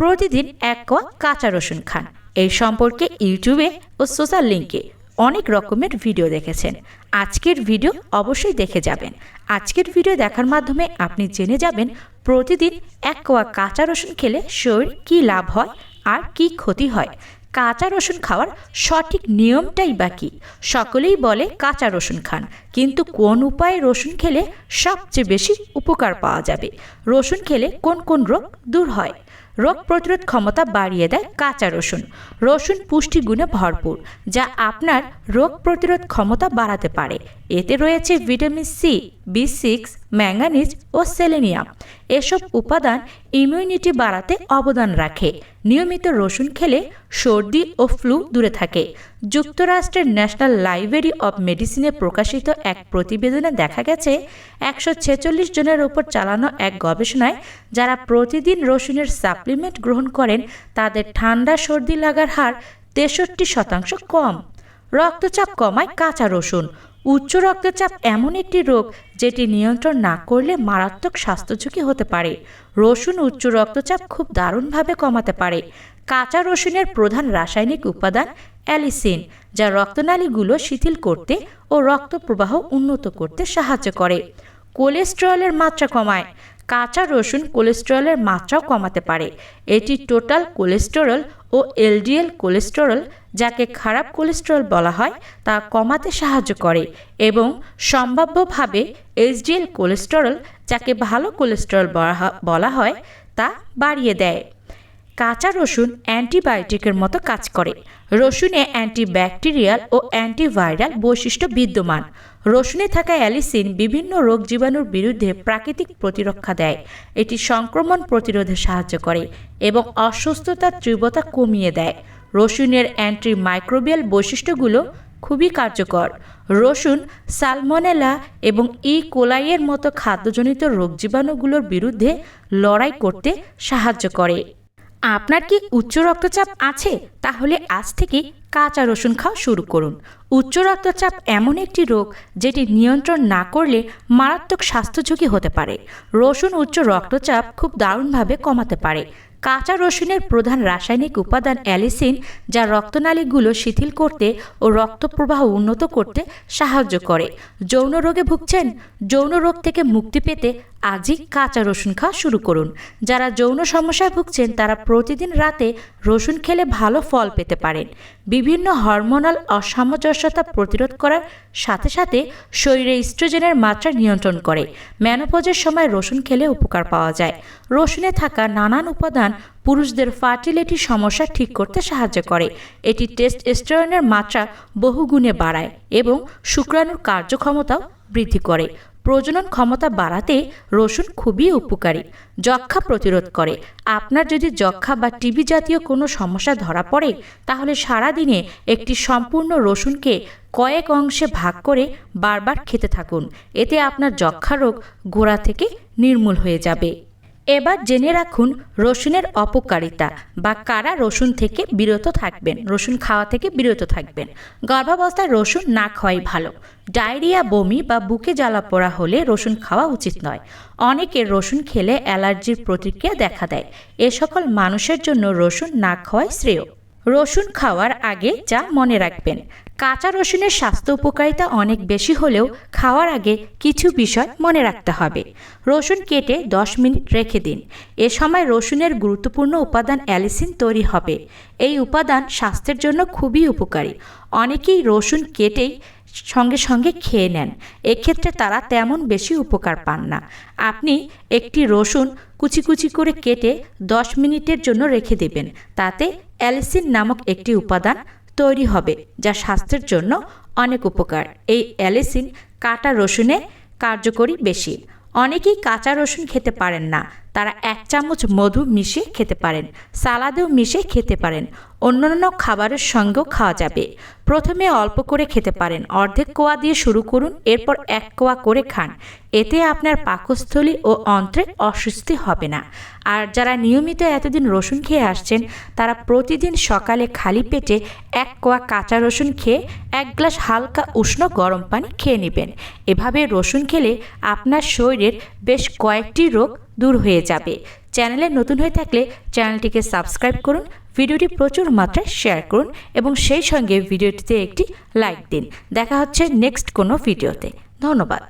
প্রতিদিন এক কোয়া কাঁচা রসুন খান। এই সম্পর্কে ইউটিউবে ও সোশ্যাল লিঙ্কে অনেক রকমের ভিডিও দেখেছেন। আজকের ভিডিও অবশ্যই দেখে যাবেন। আজকের ভিডিও দেখার মাধ্যমে আপনি জেনে যাবেন প্রতিদিন এক কোয়া কাঁচা রসুন খেলে শরীর কী লাভ হয় আর কি ক্ষতি হয়। কাঁচা রসুন খাওয়ার সঠিক নিয়মটাই বা কী? সকলেই বলে কাঁচা রসুন খান, কিন্তু কোন উপায়ে রসুন খেলে সবচেয়ে বেশি উপকার পাওয়া যাবে? রসুন খেলে কোন কোন রোগ দূর হয়? রোগ প্রতিরোধ ক্ষমতা বাড়িয়ে দেয় কাঁচা রসুন। রসুন পুষ্টিগুণে ভরপুর, যা আপনার রোগ প্রতিরোধ ক্ষমতা বাড়াতে পারে। এতে রয়েছে vitamin C, B six, manganese ও সেলেনিয়াম। এসব উপাদান ইমিউনিটি বাড়াতে অবদান রাখে। নিয়মিত রসুন খেলে সর্দি ও ফ্লু দূরে থাকে। যুক্তরাষ্ট্রের ন্যাশনাল লাইব্রেরি অব মেডিসিনে প্রকাশিত এক প্রতিবেদনে দেখা গেছে, একশো ছেচল্লিশ জনের ওপর চালানো এক গবেষণায়, যারা প্রতিদিন রসুনের সাপ্লিমেন্ট গ্রহণ করেন, তাদের ঠান্ডা সর্দি লাগার হার তেষট্টি শতাংশ কম। রক্তচাপ কমায় কাঁচা রসুন। উচ্চ রক্তচাপ এমন একটি রোগ যেটি নিয়ন্ত্রণ না করলে মারাত্মক স্বাস্থ্য ঝুঁকি হতে পারে। রসুন উচ্চ রক্তচাপ খুব দারুণভাবে কমাতে পারে। কাঁচা রসুনের প্রধান রাসায়নিক উপাদান অ্যালিসিন, যা রক্তনালীগুলো শিথিল করতে ও রক্ত প্রবাহ উন্নত করতে সাহায্য করে। কোলেস্টেরলের মাত্রা কমায়। কাঁচা রসুন কোলেস্টেরলের মাত্রাও কমাতে পারে। এটি টোটাল কোলেস্টেরল ও এলডিএল কোলেস্টেরল, যাকে খারাপ কোলেস্টেরল বলা হয়, তা কমাতে সাহায্য করে এবং সম্ভাব্যভাবে এইচডিএল কোলেস্টেরল, যাকে ভালো কোলেস্টেরল বলা হয়, তা বাড়িয়ে দেয়। কাঁচা রসুন অ্যান্টিবায়োটিকের মতো কাজ করে। রসুনে অ্যান্টিব্যাকটেরিয়াল ও অ্যান্টিভাইরাল বৈশিষ্ট্য বিদ্যমান। রসুনে থাকা অ্যালিসিন বিভিন্ন রোগ জীবাণুর বিরুদ্ধে প্রাকৃতিক প্রতিরক্ষা দেয়। এটি সংক্রমণ প্রতিরোধে সাহায্য করে এবং অসুস্থতার তীব্রতা কমিয়ে দেয়। রসুনের অ্যান্টি মাইক্রোবিয়াল বৈশিষ্ট্যগুলো খুবই কার্যকর। রসুন, সালমনেলা এবং ই. কোলাইয়ের মতো খাদ্যজনিত রোগ জীবাণুগুলোর বিরুদ্ধে লড়াই করতে সাহায্য করে। আপনার কি উচ্চ রক্তচাপ আছে? তাহলে আজ থেকে কাঁচা রসুন খাওয়া শুরু করুন। উচ্চ রক্তচাপ এমন একটি রোগ যেটি নিয়ন্ত্রণ না করলে মারাত্মক স্বাস্থ্য ঝুঁকি হতে পারে। রসুন উচ্চ রক্তচাপ খুব দারুণভাবে কমাতে পারে। কাঁচা রসুনের প্রধান রাসায়নিক উপাদান অ্যালিসিন, যা রক্তনালীগুলো শিথিল করতে ও রক্ত প্রবাহ উন্নত করতে সাহায্য করে। যৌন রোগে ভুগছেন, যৌন রোগ থেকে মুক্তি পেতে আজই কাঁচা রসুন খাওয়া শুরু করুন। যারা যৌন সমস্যায় ভুগছেন, তারা প্রতিদিন রাতে রসুন খেলে ভালো ফল পেতে পারেন। বিভিন্ন হরমোনাল অসামঞ্জস্যতা প্রতিরোধ করার সাথে সাথে শরীরে ইস্ট্রোজেনের মাত্রা নিয়ন্ত্রণ করে। ম্যানোপজের সময় রসুন খেলে উপকার পাওয়া যায়। রসুনে থাকা নানান উপাদান পুরুষদের ফার্টিলিটি সমস্যা ঠিক করতে সাহায্য করে। এটি টেস্ট এস্টেরনের মাত্রা বহুগুণে বাড়ায় এবং শুক্রাণুর কার্যক্ষমতাও বৃদ্ধি করে। প্রজনন ক্ষমতা বাড়াতে রসুন খুবই উপকারী। যক্ষা প্রতিরোধ করে। আপনার যদি যক্ষা বা টিবি জাতীয় কোনো সমস্যা ধরা পড়ে, তাহলে সারা দিনে একটি সম্পূর্ণ রসুনকে কয়েক অংশে ভাগ করে বারবার খেতে থাকুন। এতে আপনার যক্ষা রোগ গোড়া থেকে নির্মূল হয়ে যাবে। এবার জেনে রাখুন রসুনের অপকারিতা বা কারা রসুন থেকে বিরত থাকবেন, রসুন খাওয়া থেকে বিরত থাকবেন। গর্ভাবস্থায় রসুন না খাওয়াই ভালো। ডায়রিয়া, বমি বা বুকে জ্বালা পোড়া হলে রসুন খাওয়া উচিত নয়। অনেকের রসুন খেলে অ্যালার্জির প্রতিক্রিয়া দেখা দেয়। এ সকল মানুষের জন্য রসুন না খাওয়াই শ্রেয়। রসুন খাওয়ার আগে যা মনে রাখবেন কাঁচা রসুনের স্বাস্থ্য উপকারিতা অনেক বেশি হলেও খাওয়ার আগে কিছু বিষয় মনে রাখতে হবে। রসুন কেটে 10 মিনিট রেখে দিন। এ সময় রসুনের গুরুত্বপূর্ণ উপাদান অ্যালিসিন তৈরি হবে। এই উপাদান স্বাস্থ্যের জন্য খুবই উপকারী। অনেকেই রসুন কেটেই সঙ্গে সঙ্গে খেয়ে নেন। এক্ষেত্রে তারা তেমন বেশি উপকার পান না। আপনি একটি রসুন কুচি কুচি করে কেটে 10 মিনিটের জন্য রেখে দেবেন। তাতে অ্যালিসিন নামক একটি উপাদান তৈরি হবে, যা স্বাস্থ্যের জন্য অনেক উপকার। এই অ্যালিসিন কাটা রসুনে কার্যকরী বেশি। অনেকেই কাঁচা রসুন খেতে পারেন না তারা এক চামচ মধু মিশিয়ে খেতে পারেন, সালাদেও মিশিয়ে খেতে পারেন। অন্যান্য খাবারের সঙ্গেও খাওয়া যাবে। প্রথমে অল্প করে খেতে পারেন। অর্ধেক কোয়া দিয়ে শুরু করুন, এরপর এক কোয়া করে খান। এতে আপনার পাকস্থলী ও অন্ত্রে অস্বস্তি হবে না। আর যারা নিয়মিত এতদিন রসুন খেয়ে আসছেন, তারা প্রতিদিন সকালে খালি পেটে এক কোয়া কাঁচা রসুন খেয়ে এক গ্লাস হালকা উষ্ণ গরম পানি খেয়ে নেবেন। এভাবে রসুন খেলে আপনার শরীরের বেশ কয়েকটি রোগ দূর হয়ে যাবে। চ্যানেলে নতুন হয়ে থাকলে চ্যানেলটিকে সাবস্ক্রাইব করুন, ভিডিওটি প্রচুর মাত্রায় শেয়ার করুন এবং সেই সঙ্গে ভিডিওটিতে একটি লাইক দিন। দেখা হচ্ছে নেক্সট কোনো ভিডিওতে। ধন্যবাদ।